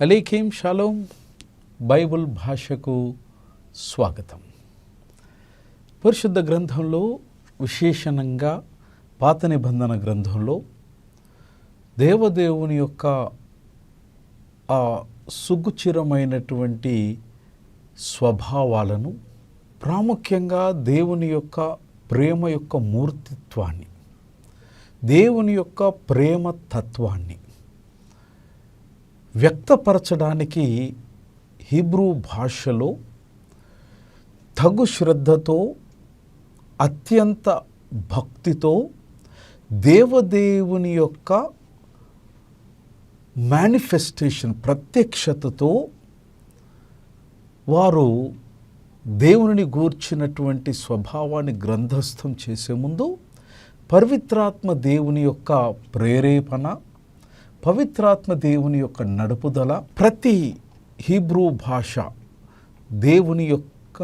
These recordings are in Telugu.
అలీఖీం షాలోం బైబుల్ భాషకు స్వాగతం. పరిశుద్ధ గ్రంథంలో విశేషణంగా పాత నిబంధన గ్రంథంలో దేవదేవుని యొక్క ఆ సుగుచిరమైనటువంటి స్వభావాలను ప్రాముఖ్యంగా దేవుని యొక్క ప్రేమ యొక్క మూర్తిత్వాన్ని దేవుని యొక్క ప్రేమ తత్వాన్ని వ్యక్తపరచడానికి హీబ్రూ భాషలో తగు శ్రద్ధతో అత్యంత భక్తితో దేవదేవుని యొక్క మేనిఫెస్టేషన్ ప్రత్యక్షతతో వారు దేవుని గూర్చినటువంటి స్వభావాన్ని గ్రంథస్థం చేసే ముందు పవిత్రాత్మ దేవుని యొక్క ప్రేరేపణ పవిత్రాత్మ దేవుని యొక్క నడుపుదల ప్రతి హీబ్రూ భాష దేవుని యొక్క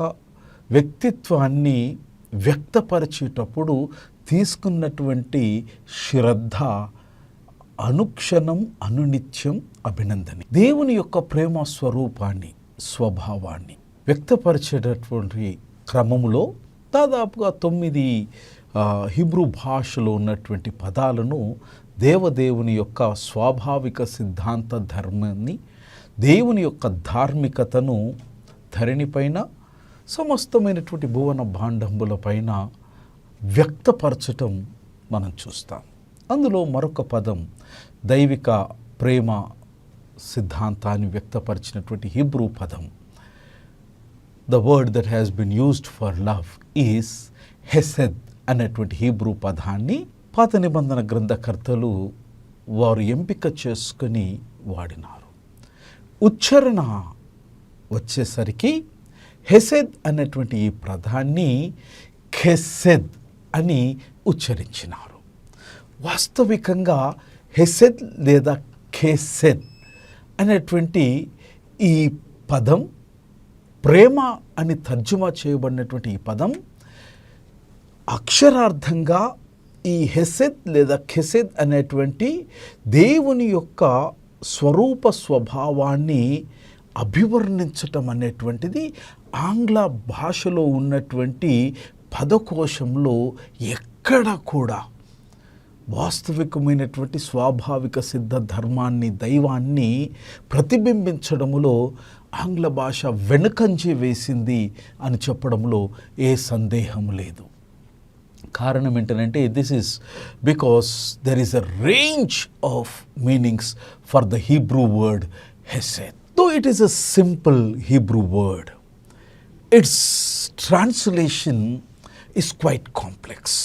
వ్యక్తిత్వాన్ని వ్యక్తపరిచేటప్పుడు తీసుకున్నటువంటి శ్రద్ధ అనుక్షణం అనునిత్యం అభినందన. దేవుని యొక్క ప్రేమ స్వరూపాన్ని స్వభావాన్ని వ్యక్తపరిచేటటువంటి క్రమములో దాదాపుగా తొమ్మిది హిబ్రూ భాషలో ఉన్నటువంటి పదాలను దేవదేవుని యొక్క స్వాభావిక సిద్ధాంత ధర్మాన్ని దేవుని యొక్క ధార్మికతను ధరణిపైన సమస్తమైనటువంటి భువన భాండంబులపైన వ్యక్తపరచటం మనం చూస్తాం. అందులో మరొక పదం దైవిక ప్రేమ సిద్ధాంతాన్ని వ్యక్తపరిచినటువంటి హిబ్రూ పదం. The word that has been used for love is hesed అనేటువంటి హీబ్రూ పదాన్ని పాత నిబంధన గ్రంథకర్తలు వారు ఎంపిక చేసుకుని వాడినారు. ఉచ్చారణ వచ్చేసరికి హెసెద్ అనేటువంటి ఈ పదాన్ని ఖెసెద్ అని ఉచ్చరించినారు. వాస్తవికంగా హెసెద్ లేదా ఖెసెద్ అనేటువంటి ఈ పదం ప్రేమ అని తర్జుమా చేయబడినటువంటి ఈ పదం అక్షరార్థంగా ఈ హెసెద్ లేదా ఖెసెద్ అనేటువంటి దేవుని యొక్క స్వరూప స్వభావాన్ని అభివర్ణించటం అనేటువంటిది ఆంగ్ల భాషలో ఉన్నటువంటి పదకోశంలో ఎక్కడ కూడా వాస్తవికమైనటువంటి స్వాభావిక సిద్ధ ధర్మాన్ని దైవాన్ని ప్రతిబింబించడంలో ఆంగ్ల భాష వెనుకంజి వేసింది అని చెప్పడంలో ఏ సందేహం లేదు. కారణం ఏంటంటే this is because there is a range of meanings for the Hebrew word hesed though it is a simple Hebrew word it's translation is quite complex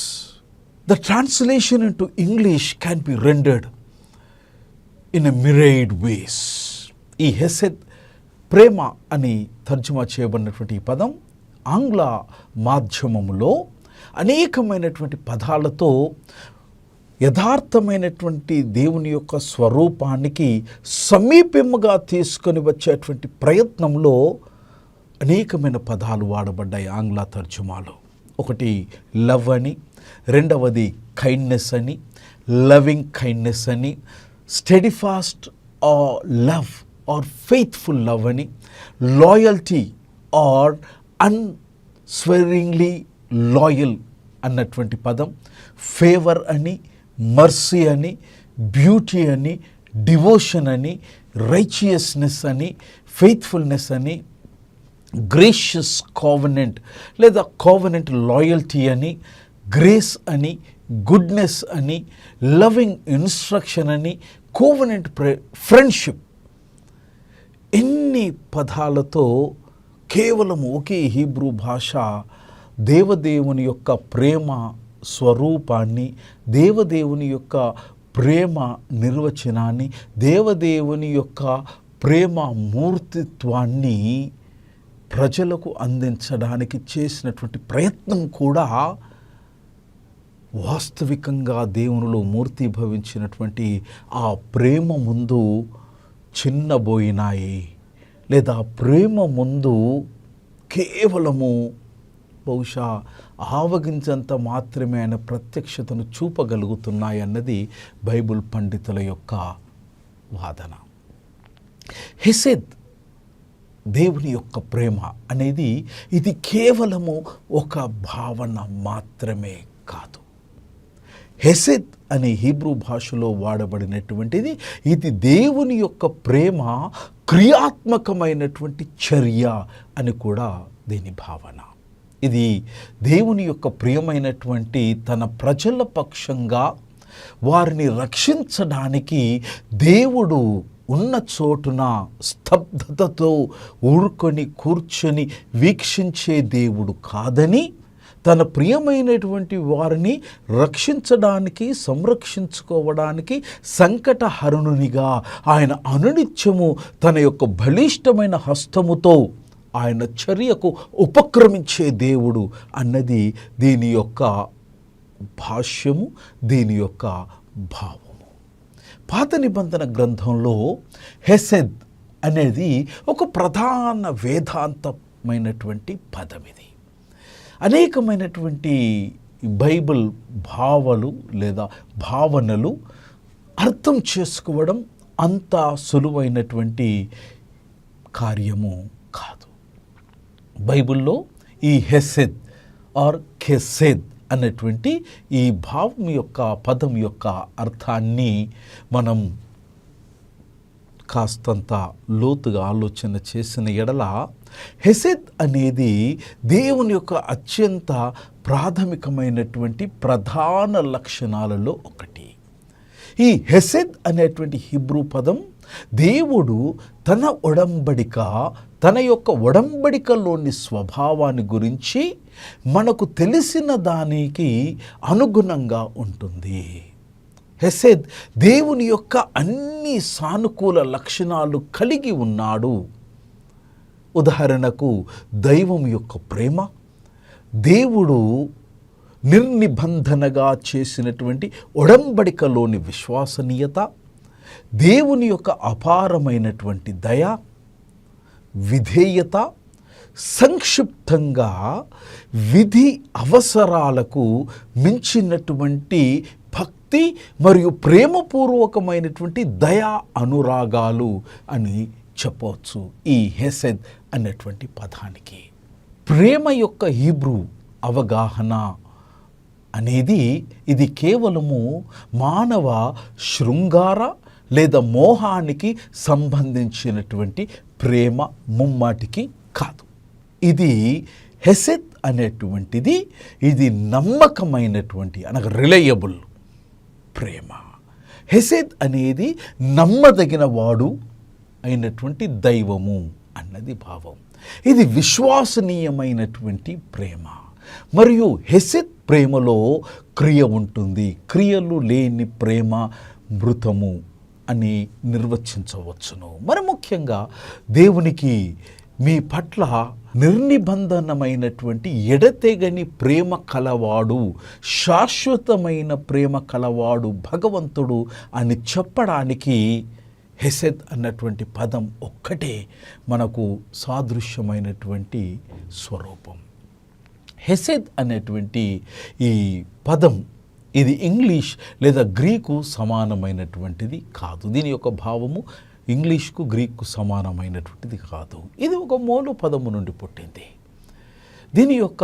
the translation into English can be rendered in a myriad ways ఈ హెసెత్ ప్రేమ అని తర్జుమా చేయబడినటువంటి ఈ పదం ఆంగ్ల మాధ్యమంలో అనేకమైనటువంటి పదాలతో యథార్థమైనటువంటి దేవుని యొక్క స్వరూపానికి సమీపముగా తీసుకొని వచ్చేటువంటి ప్రయత్నంలో అనేకమైన పదాలు వాడబడ్డాయి ఆంగ్ల తర్జుమాలో. ఒకటి లవ్ అని రెండవది కైండ్నెస్ అని. లవింగ్ కైండ్నెస్ uh, అని. Steadfast or love or faithful love అని. లాయల్టీ ఆర్ అన్స్వరింగ్లీ లాయల్ అన్నటువంటి పదం. ఫేవర్ అని మర్సీ అని బ్యూటీ అని డివోషన్ అని రైచియస్నెస్ అని ఫెయిత్ఫుల్నెస్ అని గ్రేషియస్ కోవనెంట్ లేదా కోవనెంట్ లాయల్టీ అని గ్రేస్ అని గుడ్నెస్ అని లవింగ్ ఇన్స్ట్రక్షన్ అని కోవనెంట్ ఫ్రెండ్షిప్ ఎన్ని పదాలతో కేవలం ఒకే హీబ్రూ భాష దేవదేవుని యొక్క ప్రేమ స్వరూపాన్ని దేవదేవుని యొక్క ప్రేమ నిర్వచనాన్ని దేవదేవుని యొక్క ప్రేమ మూర్తిత్వాన్ని ప్రజలకు అందించడానికి చేసినటువంటి ప్రయత్నం కూడా వాస్తవికంగా దేవునిలో మూర్తిభవించినటువంటి ఆ ప్రేమ ముందు చిన్నబోయినాయి. లేదా ప్రేమ ముందు కేవలము బహుశా ఆవగించంత మాత్రమే ఆయన ప్రత్యక్షతను చూపగలుగుతున్నాయి అన్నది బైబిల్ పండితుల యొక్క వాదన. హెసెద్ దేవుని యొక్క ప్రేమ అనేది ఇది కేవలము ఒక భావన మాత్రమే కాదు. హెసెద్ అనే హీబ్రూ భాషలో వాడబడినటువంటిది ఇది దేవుని యొక్క ప్రేమ క్రియాత్మకమైనటువంటి చర్య అని కూడా దీని భావన. ఇది దేవుని యొక్క ప్రియమైనటువంటి తన ప్రజల పక్షంగా వారిని రక్షించడానికి దేవుడు ఉన్న చోటున స్తబ్దతతో ఊరుకొని కూర్చొని వీక్షించే దేవుడు కాదని తన ప్రియమైనటువంటి వారిని రక్షించడానికి సంరక్షించుకోవడానికి సంకటహరుణునిగా ఆయన అనునిత్యము తన యొక్క బలిష్టమైన హస్తముతో ఆయన చర్యకు ఉపక్రమించే దేవుడు అన్నది దీని యొక్క భాష్యము దీని యొక్క భావము. పాత నిబంధన గ్రంథంలో హెసెద్ అనేది ఒక ప్రధాన వేదాంతమైనటువంటి పదం ఇది అనేకమైనటువంటి బైబిల్ భావాలు లేదా భావనలు అర్థం చేసుకోవడం అంత సులువైనటువంటి కార్యము కాదు. బైబిల్లో ఈ హెసెద్ ఆర్ ఖెసెద్ అనేటువంటి ఈ భావం యొక్క పదం యొక్క అర్థాన్ని మనం కాస్తంత లోతుగా ఆలోచన చేసిన ఎడల హెసెద్ అనేది దేవుని యొక్క అత్యంత ప్రాథమికమైనటువంటి ప్రధాన లక్షణాలలో ఒకటి. ఈ హెసెద్ అనేటువంటి హిబ్రూ పదం దేవుడు తన ఒడంబడిక తన యొక్క ఒడంబడికలోని స్వభావాన్ని గురించి మనకు తెలిసిన దానికి అనుగుణంగా ఉంటుంది. హెసెద్ దేవుని యొక్క అన్ని సానుకూల లక్షణాలు కలిగి ఉన్నాడు. ఉదాహరణకు దైవం యొక్క ప్రేమ దేవుడు నిర్నిబంధనగా చేసినటువంటి ఒడంబడికలోని విశ్వసనీయత దేవుని యొక్క అపారమైనటువంటి దయ విధేయత సంక్షిప్తంగా విధి అవసరాలకు మించినటువంటి భక్తి మరియు ప్రేమపూర్వకమైనటువంటి దయా అనురాగాలు అని చెప్పవచ్చు ఈ హెసెద్ అనేటువంటి పదానికి. ప్రేమ యొక్క హీబ్రూ అవగాహన అనేది ఇది కేవలము మానవ శృంగార లేదా మోహానికి సంబంధించినటువంటి ప్రేమ ముమ్మాటికి కాదు. ఇది హెసెత్ అనేటువంటిది ఇది నమ్మకమైనటువంటి అనగా రిలయబుల్ ప్రేమ. హెసెత్ అనేది నమ్మదగిన వాడు అయినటువంటి దైవము అన్నది భావం. ఇది విశ్వసనీయమైనటువంటి ప్రేమ. మరియు హెసెత్ ప్రేమలో క్రియ ఉంటుంది. క్రియలు లేని ప్రేమ మృతము అని నిర్వచించవచ్చును. మరి ముఖ్యంగా దేవునికి మీ పట్ల నిర్నిబంధనమైనటువంటి ఎడతెగని ప్రేమ కలవాడు శాశ్వతమైన ప్రేమ కలవాడు భగవంతుడు అని చెప్పడానికి హెసెద్ అన్నటువంటి పదం ఒక్కటే మనకు సాదృశ్యమైనటువంటి స్వరూపం. హెసెద్ అనేటువంటి ఈ పదం ఇది ఇంగ్లీష్ లేదా గ్రీకు సమానమైనటువంటిది కాదు. దీని యొక్క భావము ఇంగ్లీష్కు గ్రీక్కు సమానమైనటువంటిది కాదు. ఇది ఒక మూల పదము నుండి పుట్టింది. దీని యొక్క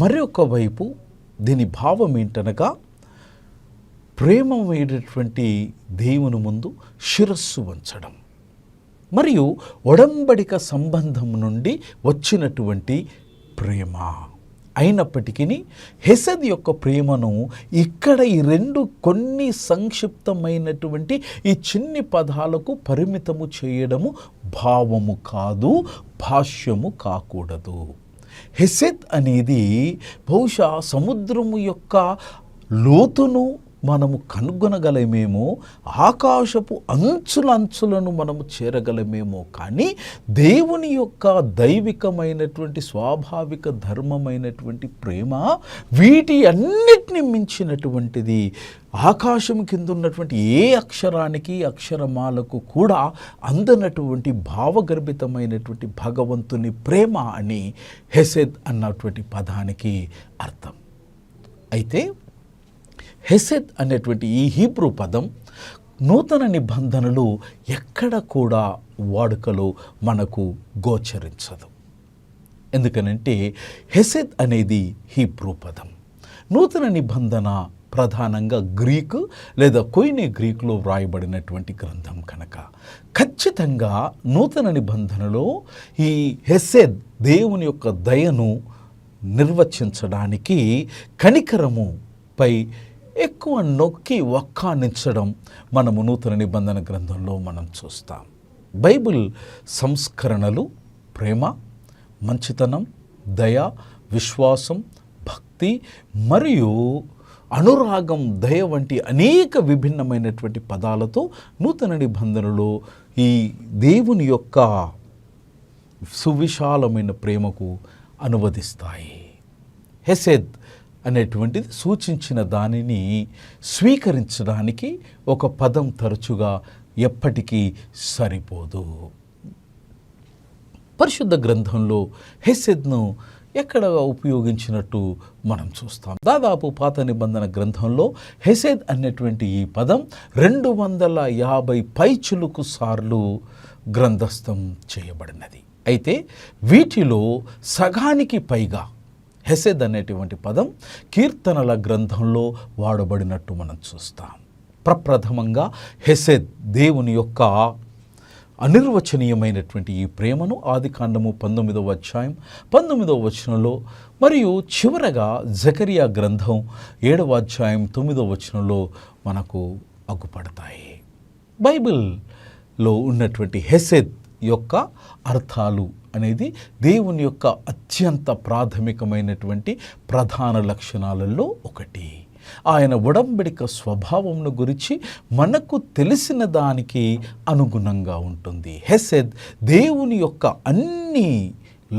మరొక వైపు దీని భావం ఏంటనగా ప్రేమమైనటువంటి దేవుని ముందు శిరస్సు వంచడం మరియు ఒడంబడిక సంబంధం నుండి వచ్చినటువంటి ప్రేమ. అయినప్పటికీ హెసద్ యొక్క ప్రేమను ఇక్కడ ఈ రెండు కొన్ని సంక్షిప్తమైనటువంటి ఈ చిన్ని పదాలకు పరిమితము చేయడము భావము కాదు భాష్యము కాకూడదు. హెసెత్ అనేది బహుశా సముద్రము యొక్క లోతును మనము కనుగొనగలమేమో? ఆకాశపు అంచులంచులను మనము చేరగలమేమో? కానీ దేవుని యొక్క దైవికమైనటువంటి స్వాభావిక ధర్మమైనటువంటి ప్రేమ వీటి అన్నిటిని మించినటువంటిది ఆకాశం కింద ఉన్నటువంటి ఏ అక్షరానికి అక్షరమాలకు కూడా అందనటువంటి భావగర్భితమైనటువంటి భగవంతుని ప్రేమ అని హెసెద్ అన్నటువంటి పదానికి అర్థం. అయితే హెసెద్ అనేటువంటి ఈ హీబ్రూ పదం నూతన నిబంధనలు ఎక్కడ కూడా వాడుకలో మనకు గోచరించదు. ఎందుకనంటే హెసెద్ అనేది హీబ్రూ పదం. నూతన నిబంధన ప్రధానంగా గ్రీకు లేదా కొయినే గ్రీకులో వ్రాయబడినటువంటి గ్రంథం కనుక. ఖచ్చితంగా నూతన నిబంధనలో ఈ హెసెద్ దేవుని యొక్క దయను నిర్వచించడానికి కనికరము పై ఎక్కువ నొక్కి వక్కానించడం మనము నూతన నిబంధన గ్రంథంలో మనం చూస్తాం. బైబిల్ సంస్కరణలు ప్రేమ మంచితనం దయ విశ్వాసం భక్తి మరియు అనురాగం దయ వంటి అనేక విభిన్నమైనటువంటి పదాలతో నూతన నిబంధనలో ఈ దేవుని యొక్క సువిశాలమైన ప్రేమకు అనువదిస్తాయి. హెసెద్ అనేటువంటిది సూచించిన దానిని స్వీకరించడానికి ఒక పదం తరచుగా ఎప్పటికీ సరిపోదు. పరిశుద్ధ గ్రంథంలో హెసెద్ను ఎక్కడ ఉపయోగించినట్టు మనం చూస్తాం. దాదాపు పాత నిబంధన గ్రంథంలో హెసెద్ అనేటువంటి ఈ పదం రెండు వందల యాభై పైచులకు సార్లు గ్రంథస్థం చేయబడినది. అయితే వీటిలో సగానికి పైగా హెసెద్ అనేటువంటి పదం కీర్తనల గ్రంథంలో వాడబడినట్టు మనం చూస్తాం. ప్రప్రథమంగా హెసెద్ దేవుని యొక్క అనిర్వచనీయమైనటువంటి ఈ ప్రేమను ఆదికాండము పంతొమ్మిదవ అధ్యాయం పంతొమ్మిదవ వచనంలో మరియు చివరగా జకరియా గ్రంథం ఏడవ అధ్యాయం తొమ్మిదవ వచనంలో మనకు అగ్గుపడతాయి బైబిల్లో ఉన్నటువంటి హెసెద్ యొక్క అర్థాలు అనేది దేవుని యొక్క అత్యంత ప్రాథమికమైనటువంటి ప్రధాన లక్షణాలలో ఒకటి. ఆయన ఉడంబడిక స్వభావంను గురించి మనకు తెలిసిన దానికి అనుగుణంగా ఉంటుంది. హెసెద్ దేవుని యొక్క అన్ని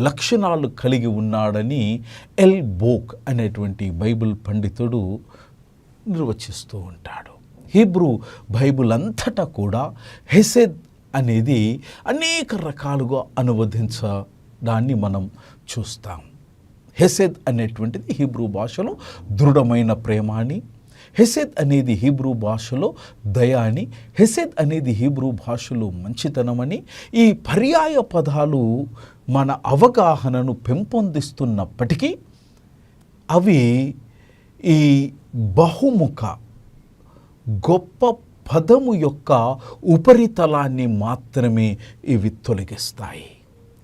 లక్షణాలు కలిగి ఉన్నాడని ఎల్ బోక్ అనేటువంటి బైబిల్ పండితుడు నిర్వచిస్తూ ఉంటాడు. హీబ్రూ బైబిల్ అంతటా కూడా హెసెద్ అనేది అనేక రకాలుగా అనువదించడాన్ని మనం చూస్తాం. హెసెద్ అనేటువంటిది హీబ్రూ భాషలో దృఢమైన ప్రేమ అని హెసెద్ అనేది హీబ్రూ భాషలో దయ అని హెసెద్ అనేది హీబ్రూ భాషలో మంచితనమని ఈ పర్యాయ పదాలు మన అవగాహనను పెంపొందిస్తున్నప్పటికీ అవి ఈ బహుముఖ గొప్ప పదము యొక్క ఉపరితలాన్ని మాత్రమే ఇవి తొలగిస్తాయి.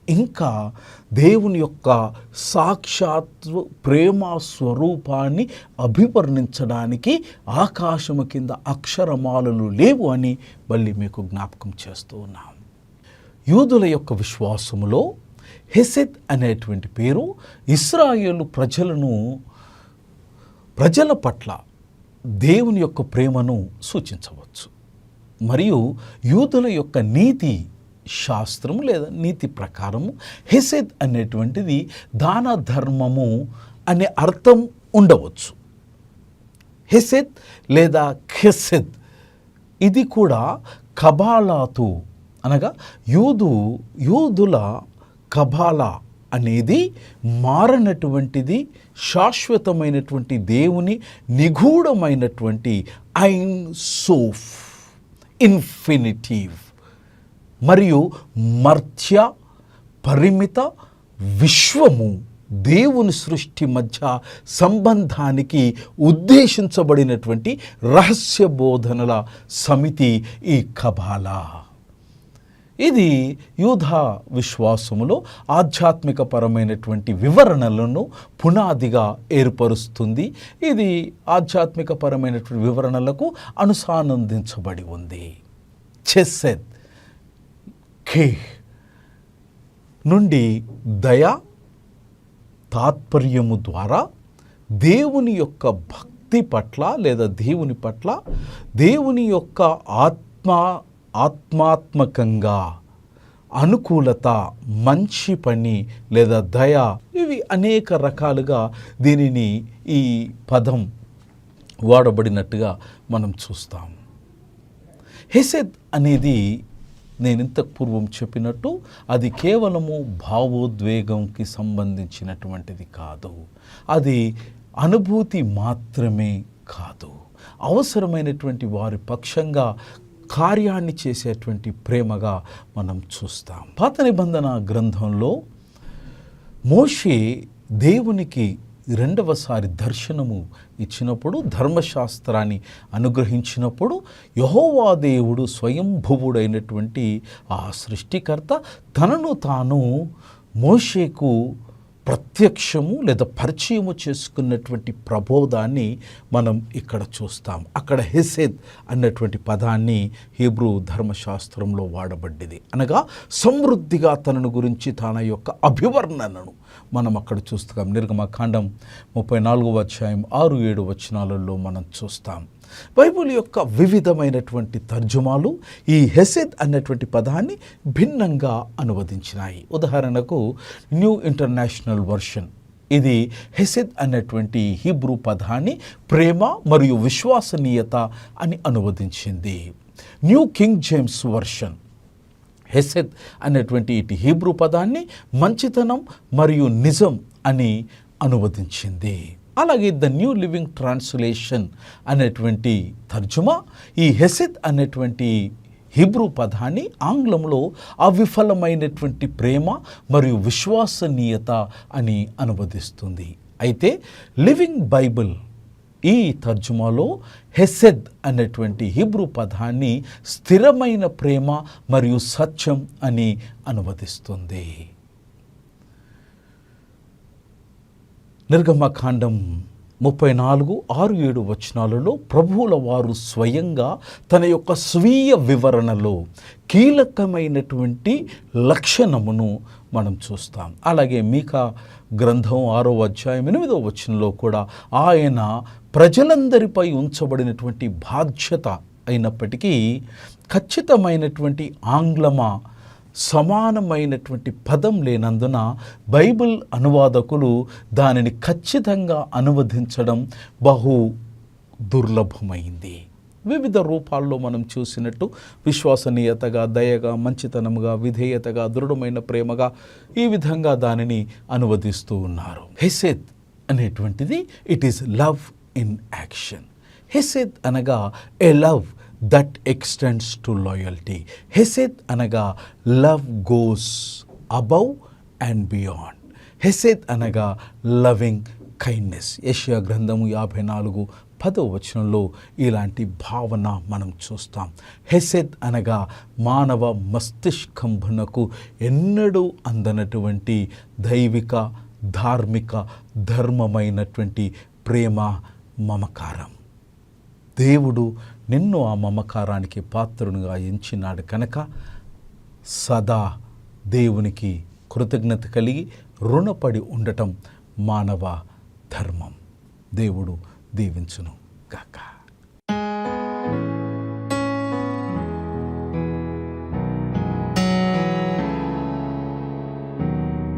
ఇంకా దేవుని యొక్క సాక్షాత్ ప్రేమ స్వరూపాన్ని అభివర్ణించడానికి ఆకాశము కింద అక్షరమాలలు లేవు అని మళ్ళీ మీకు జ్ఞాపకం చేస్తూ ఉన్నాం. యూదుల యొక్క విశ్వాసములో హెసెత్ అనేటువంటి పేరు ఇస్రాయేలు ప్రజలను ప్రజల పట్ల దేవుని యొక్క ప్రేమను సూచించవచ్చు. మరియు యూదుల యొక్క నీతి శాస్త్రం లేదా నీతి ప్రకారము హెసెద్ అనేటువంటిది దాన ధర్మము అనే అర్థం ఉండవచ్చు. హెసెద్ లేదా ఖెసెద్ ఇది కూడా కబాలాతు అనగా యూదు యూదుల కబాలా అనేది మారనటువంటిది శాశ్వతమైనటువంటి దేవుని నిగూఢమైనటువంటి ఐన్ సోఫ్ ఇన్ఫినిటివ్. మరియు మర్త్య పరిమిత విశ్వము దేవుని సృష్టి మధ్య సంబంధానికి ఉద్దేశించబడినటువంటి రహస్య బోధనల సమితి ఈ కబాలా. ఇది యూధ విశ్వాసములో ఆధ్యాత్మిక పరమైనటువంటి వివరణలను పునాదిగా ఏర్పరుస్తుంది. ఇది ఆధ్యాత్మిక పరమైనటువంటి వివరణలకు అనుసానందించబడి ఉంది. చెస్సెద్ ఖే నుండి దయ తాత్పర్యము ద్వారా దేవుని యొక్క భక్తి పట్ల లేదా దేవుని పట్ల దేవుని యొక్క ఆత్మ ఆత్మాత్మకంగా అనుకూలత మంచి పని లేదా దయ ఇవి అనేక రకాలుగా దీనిని ఈ పదం వాడబడినట్టుగా మనం చూస్తాం. హెసెద్ అనేది నేను ఇంతకు పూర్వం చెప్పినట్టు అది కేవలము భావోద్వేగంకి సంబంధించినటువంటిది కాదు. అది అనుభూతి మాత్రమే కాదు. అవసరమైనటువంటి వారి పక్షంగా కార్యాన్ని చేసేటువంటి ప్రేమగా మనం చూస్తాం. పాత నిబంధన గ్రంథంలో మోషే దేవునికి రెండవసారి దర్శనము ఇచ్చినప్పుడు ధర్మశాస్త్రాన్ని అనుగ్రహించినప్పుడు యహోవా దేవుడు స్వయంభువుడైనటువంటి ఆ సృష్టికర్త తనను తాను మోషేకు ప్రత్యక్షము లేదా పరిచయము చేసుకున్నటువంటి ప్రబోధాన్ని మనం ఇక్కడ చూస్తాం. అక్కడ హెసెద్ అన్నటువంటి పదాన్ని హీబ్రూ ధర్మశాస్త్రంలో వాడబడ్డది. అనగా సమృద్ధిగా తనను గురించి తన యొక్క అభివర్ణనను మనం అక్కడ చూస్తాం. నిర్గమకాండం ముప్పై నాలుగవ అధ్యాయం ఆరు ఏడు వచనాలలో మనం చూస్తాం. బైబుల్ యొక్క వివిధమైనటువంటి తర్జుమాలు ఈ హెసెద్ అన్నటువంటి పదాన్ని భిన్నంగా అనువదించినాయి. ఉదాహరణకు న్యూ ఇంటర్నేషనల్ వర్షన్. ఇది హెసెద్ అనేటువంటి హీబ్రూ పదాన్ని ప్రేమ మరియు విశ్వసనీయత అని అనువదించింది. New King James version. Hesed అనేటువంటి ఇటు హీబ్రూ పదాన్ని మంచితనం మరియు నిజం అని అనువదించింది. అలాగే ద న్యూ లివింగ్ ట్రాన్స్లేషన్ అనేటువంటి తర్జుమా ఈ హెసెద్ అనేటువంటి హిబ్రూ పదాన్ని ఆంగ్లంలో అవిఫలమైనటువంటి ప్రేమ మరియు విశ్వసనీయత అని అనువదిస్తుంది. అయితే లివింగ్ బైబిల్ ఈ తర్జుమాలో హెసెద్ అనేటువంటి హిబ్రూ పదాన్ని స్థిరమైన ప్రేమ మరియు సత్యం అని అనువదిస్తుంది. నిర్గమకాండం ముప్పై నాలుగు ఆరు ఏడు వచనాలలో ప్రభువుల వారు స్వయంగా తన యొక్క స్వీయ వివరణలో కీలకమైనటువంటి లక్షణమును మనం చూస్తాం. అలాగే మీకా గ్రంథం ఆరో అధ్యాయం ఎనిమిదో వచనంలో కూడా ఆయన ప్రజలందరిపై ఉంచబడినటువంటి బాధ్యత అయినప్పటికీ ఖచ్చితమైనటువంటి ఆంగ్లమా సమానమైనటువంటి పదం లేనందున బైబిల్ అనువాదకులు దానిని ఖచ్చితంగా అనువదించడం బహు దుర్లభమైంది. వివిధ రూపాల్లో మనం చూసినట్టు విశ్వసనీయతగా దయగా మంచితనముగా విధేయతగా దృఢమైన ప్రేమగా ఈ విధంగా దానిని అనువదిస్తూ ఉన్నారు. హెసెద్ అనేటువంటిది it is love in action. Hesed అనగా a love that extends to loyalty. Hesed అనగా love goes above and beyond. Hesed అనగా లవింగ్ కైండ్నెస్. యష్యా గ్రంథము యాభై నాలుగు పదో వచనంలో ఇలాంటి భావన మనం చూస్తాం. హెసెత్ అనగా మానవ మస్తిష్కంభునకు ఎన్నడూ అందనటువంటి దైవిక ధార్మిక ధర్మమైనటువంటి ప్రేమ మమకారం. దేవుడు నిన్ను ఆ మమకారానికి పాత్రునిగా ఎంచినాడు కనుక సదా దేవునికి కృతజ్ఞత కలిగి రుణపడి ఉండటం మానవ ధర్మం. దేవుడు దీవించును గాక.